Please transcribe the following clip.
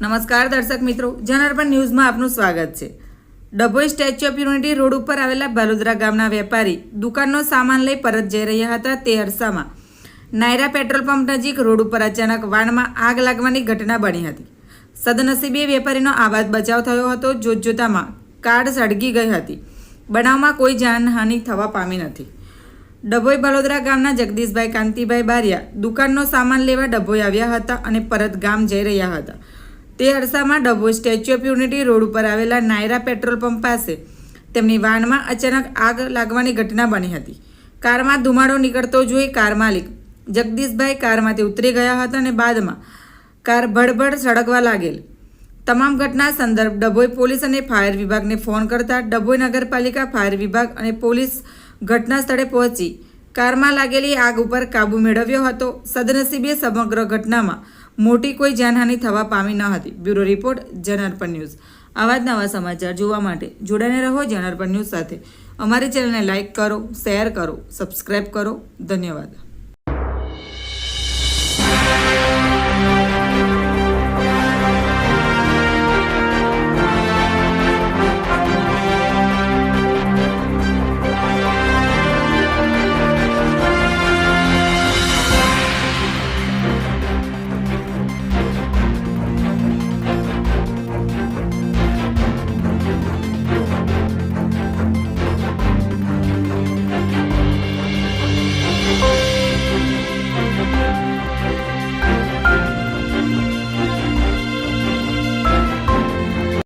નમસ્કાર દર્શક મિત્રો, જનાર્પણ ન્યૂઝમાં આપનું સ્વાગત છે. Dabhoi Statue of Unity road ઉપર આવેલા બાલોદરા ગામના વેપારી દુકાનનો સામાન લઈ પરત જઈ રહ્યા હતા તે અરસામાં. નાયરા પેટ્રોલ પંપ નજીક રોડ ઉપર અચાનક વાણમાં આગ લાગવાની ઘટના બની હતી. સદનસીબે વેપારીનો આવાજ બચાવ થયો હતો, જોતજોતામાં કાર સળગી ગઈ હતી. બનાવમાં કોઈ જાનહાનિ થવા પામી નથી. ડભોઈ બલોદરા ગામના જગદીશભાઈ કાંતિભાઈ બારિયા દુકાનનો સામાન લેવા ડભોઈ આવ્યા હતા અને પરત ગામ જઈ રહ્યા હતા. તે અરસામાં Dabhoi Statue of Unity road ઉપર આવેલા નાયરા પેટ્રોલ પંપ પાસે તેમની વાનમાં અચાનક આગ લાગવાની ઘટના બની હતી. કારમાં ધુમાડો નીકળતો જોઈ કાર માલિક જગદીશભાઈ કારમાંથી ઉતરી ગયા હતા અને બાદમાં કાર ભડભડ સળગવા લાગેલ. તમામ ઘટના સંદર્ભ ડભોઈ પોલીસ અને ફાયર વિભાગને ફોન કરતા ડભોઈ નગરપાલિકા, ફાયર વિભાગ અને પોલીસ ઘટના સ્થળે પહોંચી કારમાં લાગેલી આગ ઉપર કાબૂ મેળવ્યો હતો. સદનસીબે સમગ્ર ઘટનામાં મોટી કોઈ જાનહાનિ થવા પામી ન હતી. Bureau report, Janarpan news. આવા જ નવા સમાચાર જોવા માટે જોડાને રહો જનાર્પણ ન્યૂઝ સાથે. અમારી ચેનલને લાઇક કરો, શેર કરો સબસ્ક્રાઈબ કરો. ધન્યવાદ.